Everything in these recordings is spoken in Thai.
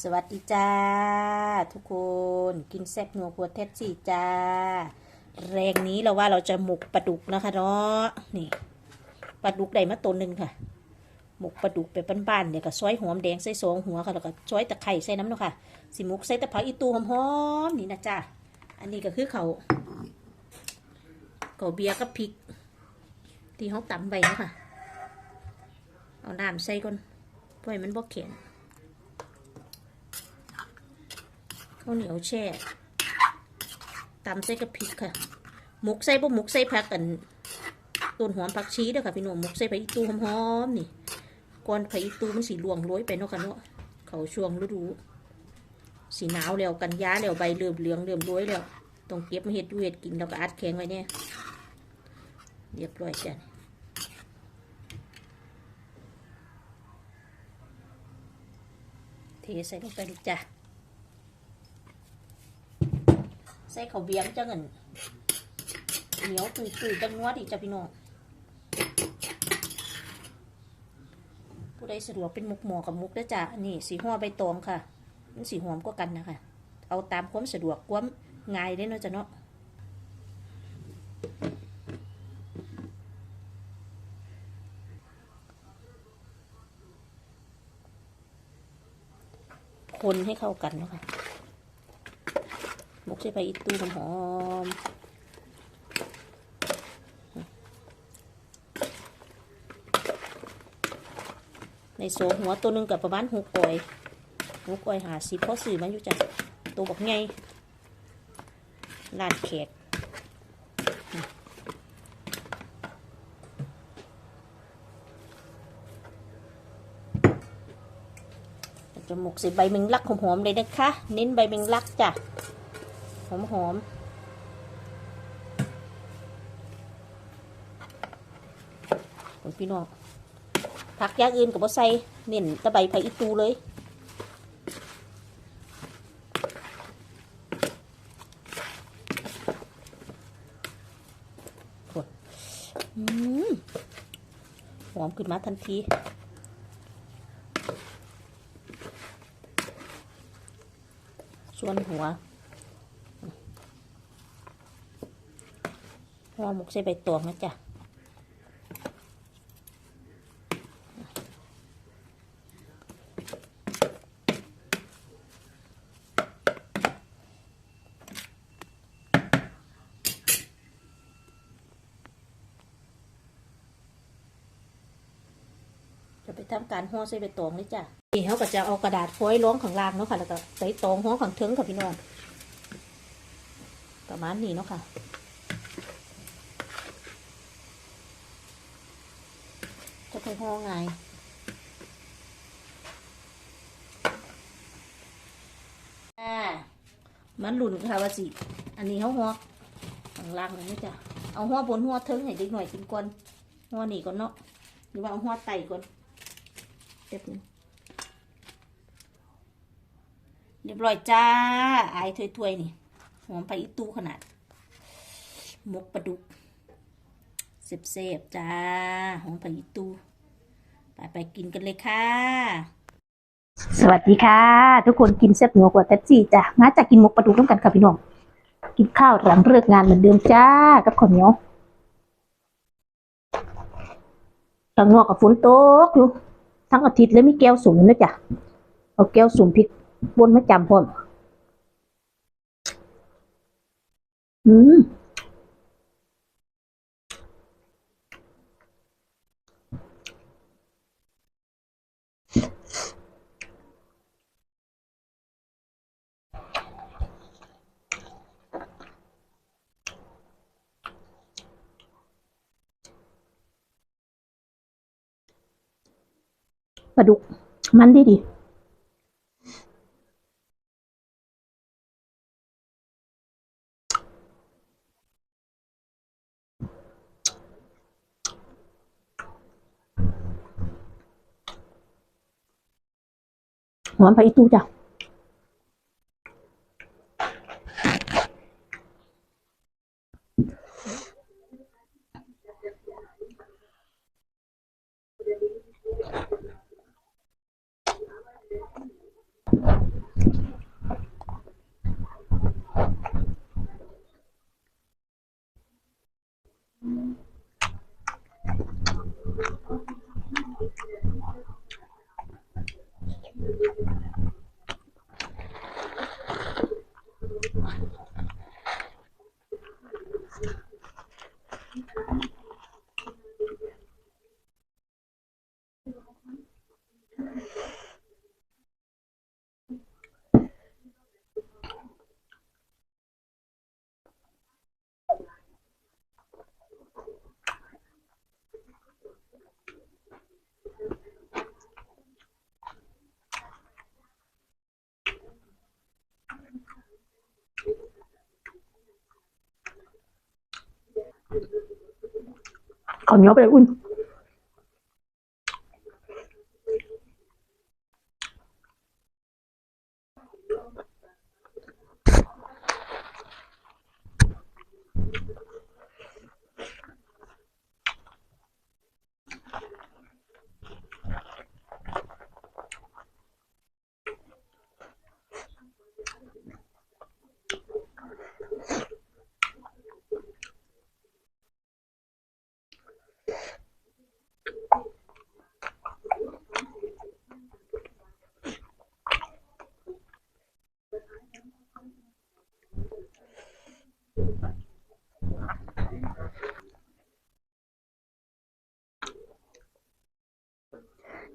สวัสดีจ้า ทุกคนกินแซ่บนัวครัวแท็สี่จ้า แรงนี้เราว่าเราจะหมกปลาดุกนะคะเนาะนี่ปลาดุกได้มาตัวหนึ่งค่ะ หมกปลาดุกไปบ้านๆเนี่ยวก็ซอยหอมแดงใส่สองหัวค่ะแล้วก็ซอยตะไคร้ใส่น้ำเนาะค่ะสิหมกใส่ตะไคร้อีตูหอมๆนี่นะจ้าอันนี้ก็คือเขาเขาเบียร์กับพริก ที่เขาตำไว้เนะค่ะเอาน้ำใส่ก่อนเพื่อให้มันบ่แข็ง ข้าวเหนียวแช่ตำใส่กระพริกค่ะ หมกใส่บ่หมกใส่ผักกันต้นหอมผักชีด้อค่ะพี่น้องหมกใส่ผักอีตูหอมๆนี่ก่อนผักอีตูมันสีลวงโรยไปเนาะค่ะเนาะเขาช่วงฤดูสีหนาวแล้วกันยาแล้วใบเริ่มเหลืองเริ่มโรยแล้วต้องเก็บมาเห็ดดูเห็ดกินแล้วก็อัดแข็งไว้เนี่ยเรียบร้อยจ้ะเทใส่ลงไปลูจ้ะ ใส่ข้าวเบี้ยมจังเงินเหนียวตุยตุยๆจังนัวดีจ้ะพี่น้องผู้ใดสะดวกเป็นมุกหมอกับมุกได้จ้ะอันนี่สีหัวใบตองค่ะ มันสีหอมกว่ากันนะคะ เอาตามความสะดวกความง่ายได้เนาะจ้ะเนาะคนให้เข้ากันนะคะ กใส่ไปอีตูหอมในโซหัวตัวหนึ่งกับประมาณหกออยหกออยหาสิบเพราะสื่อมันอยู่จ้ะตัวบอกไงลานแขกจะหมกใส่ใบเมงลักหอมๆเลยนะคะ เน้นใบเมงลักจ้ะ อมหอมคุณพี่น้องผักอย่างอื่นกับบ่ใส่เน้นตะใบไผ่อีตูเลยหอมขึ้นมาทันทีส่วนหัว ห่อหมกใส่ใบตองนะจ๊ะจะไปทำการห่อใส่ใบตองเลยจ้ะนี่เขาก็จะเอากระดาษโฟยร้องข้างล่างเนาะค่ะ แล้วก็ใส่ตองห่อข้างเทิงค่ะพี่น้องประมาณนี้เนาะค่ะ จะ ไปห่อไงอ่มันหลุนค่ะว่าสิ อันนี้เขาห่อข้างล่างเลยนะจ๊ะเอาห่อบนห่อเทิงให้เด็กหน่อยกินก่อนห่อนี่ก่อนเนาะหรือว่าเอาห่อไตก่อนเรียบนึงเรียบร้อยจ้าไอายถ้วยๆนี่หอมไปอีตู้ขนาดมกปลาดุกเสบๆจ้าหอมไปอีตู้ ไปไปกินกันเลยค่ะ สวัสดีค่ะ ทุกคนกินแซ่บหนัวกว่าแท็ซี่จ้ะมาจากกินหมกปลาดุกร่วมกันค่ะพี่น้องกินข้าวหลังเลิกงานเหมือนเดิมจ้ากับข้าวเหนียวข้างนอกกับฝนตกอยู่ทั้งอาทิตย์เลยมีแก้วสูงนะจ๊ะเอาแก้วสูงพริกบนมาจำพร้อมอืม ปลาดุกมันดีดีหอมไปอีตู้จ้ะ ข้าวเ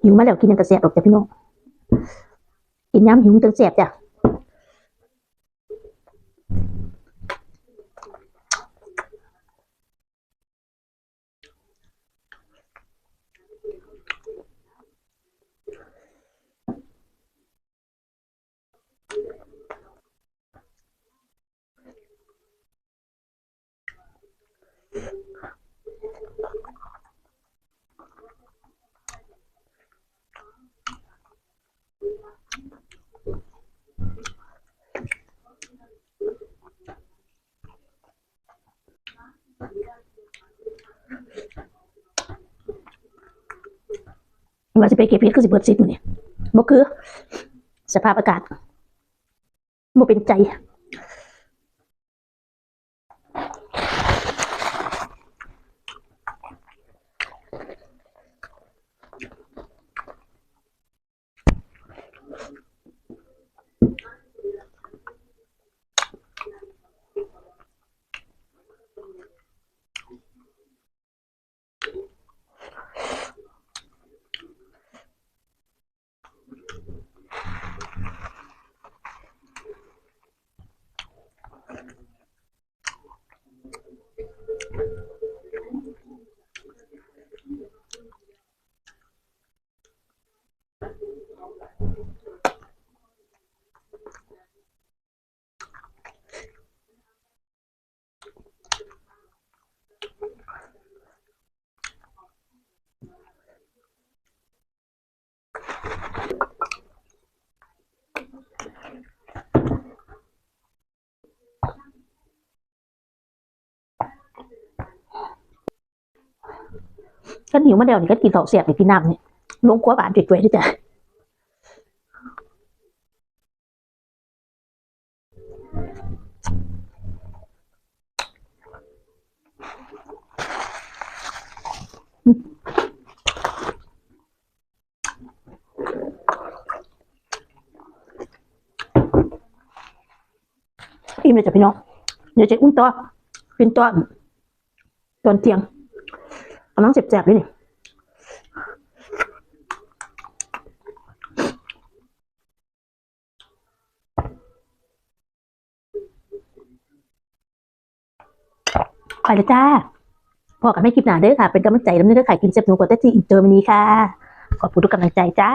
หิวมาแล้วกินยังกระแสบหรอกจ้ะพี่น้องกินย้ำหิวจังแสบจ้ะ ว่าจะไปเก็บเห็ดก็สิเบิดซิดมื้อนี่บ่คือ สภาพอากาศบ่เป็นใจ ก็หิวมาแล้วนี่ก็กินข้าวแซ่บนี่กินน้ำนี่ลงครัวบ้านจ่วยๆด้วยจ้ะอิ่มเลยจ้ะพี่น้อง เดี๋ยวจะอุ้ยต่อเป็นตัวตอนเที่ยงำลังเจ็บๆเลยนี่ขอเลยจ้าพอกับไม่คลิปหนาเด้อค่ะ เป็นกำลังใจน้ำเด้อค่ะ กินเจ็บหนูกว่าแต่ที่อินเตอร์มินีค่ะ ขอบคุณทุกกำลังใจจ้า